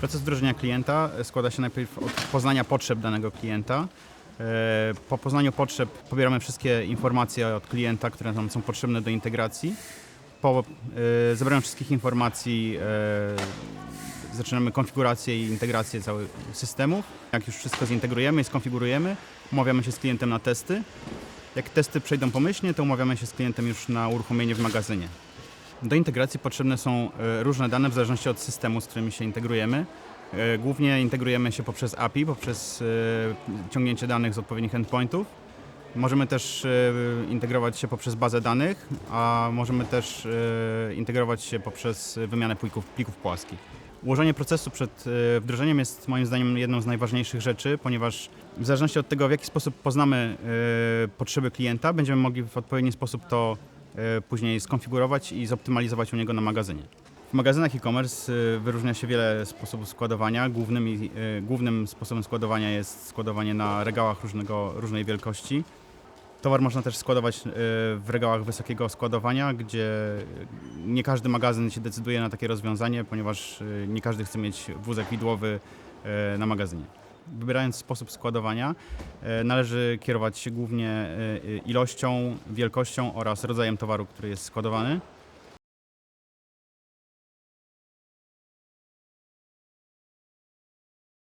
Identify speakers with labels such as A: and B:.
A: Proces wdrożenia klienta składa się najpierw od poznania potrzeb danego klienta. E, Po poznaniu potrzeb pobieramy wszystkie informacje od klienta, które nam są potrzebne do integracji. Po e, zebraniu wszystkich informacji e, zaczynamy konfigurację i integrację całych systemów. Jak już wszystko zintegrujemy i skonfigurujemy, umawiamy się z klientem na testy. Jak testy przejdą pomyślnie, to umawiamy się z klientem już na uruchomienie w magazynie. Do integracji potrzebne są e, różne dane w zależności od systemu, z którymi się integrujemy. E, Głównie integrujemy się poprzez API, poprzez e, ciągnięcie danych z odpowiednich endpointów. Możemy też integrować się poprzez bazę danych, a możemy też integrować się poprzez wymianę plików, plików płaskich. Ułożenie procesu przed wdrożeniem jest moim zdaniem jedną z najważniejszych rzeczy, ponieważ w zależności od tego, w jaki sposób poznamy potrzeby klienta, będziemy mogli w odpowiedni sposób to później skonfigurować i zoptymalizować u niego na magazynie. W magazynach e-commerce e, wyróżnia się wiele sposobów składowania. Głównym, e, głównym sposobem składowania jest składowanie na regałach różnego, różnej wielkości. Towar można też składować e, w regałach wysokiego składowania, gdzie nie każdy magazyn się decyduje na takie rozwiązanie, ponieważ e, nie każdy chce mieć wózek widłowy e, na magazynie. Wybierając sposób składowania, e, należy kierować się głównie e, ilością, wielkością oraz rodzajem towaru, który jest składowany.